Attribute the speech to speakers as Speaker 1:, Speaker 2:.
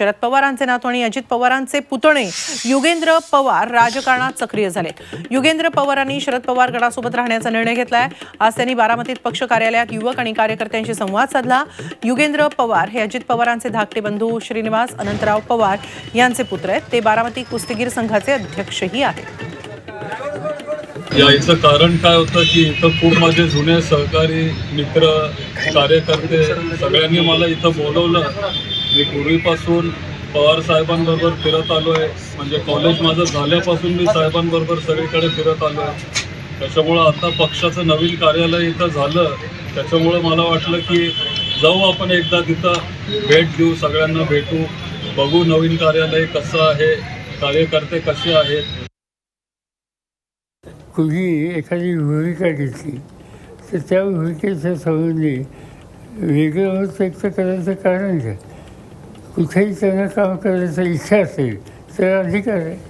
Speaker 1: शरद पवारांचे नातू आणि अजित पवारांचे पुतणे युगेंद्र पवार राजकारणात सक्रिय झाले युगेंद्र पवारांनी शरद पवार गटासोबत राहण्याचा निर्णय घेतलाय. आज त्यांनी बारामतीत पक्ष कार्यालयात युवक आणि कार्यकर्त्यांशी संवाद साधला. युगेंद्र पवार हे अजित पवारांचे धाकटे बंधू श्रीनिवास अनंतराव पवार यांचे पुत्र आहेत. ते बारामती कुस्तीगीर संघाचे अध्यक्षही आहेत.
Speaker 2: यायचं कारण काय होतं की इथं खूप माझे जुने सहकारी मित्र कार्यकर्ते सगळ्यांनी मला इथं बोलवलं. मी पूर्वीपासून पवार साहेबांबरोबर फिरत आलो आहे म्हणजे कॉलेज माझं झाल्यापासून मी साहेबांबरोबर सगळीकडे फिरत आलो आहे त्याच्यामुळं आता पक्षाचं नवीन कार्यालय इथं झालं. त्याच्यामुळं मला वाटलं की जाऊ आपण एकदा तिथं भेट देऊ सगळ्यांना भेटू. बघू नवीन कार्यालय कसं आहे कार्यकर्ते कसे आहेत.
Speaker 3: कुणी एखादी भूमिका घेतली तर त्या भूमिकेच्या संबंधी वेगळं होत व्यक्त करायचं कारण काय? कुठेही त्यांना काम करण्याची इच्छा असेल तर अधिकार आहे.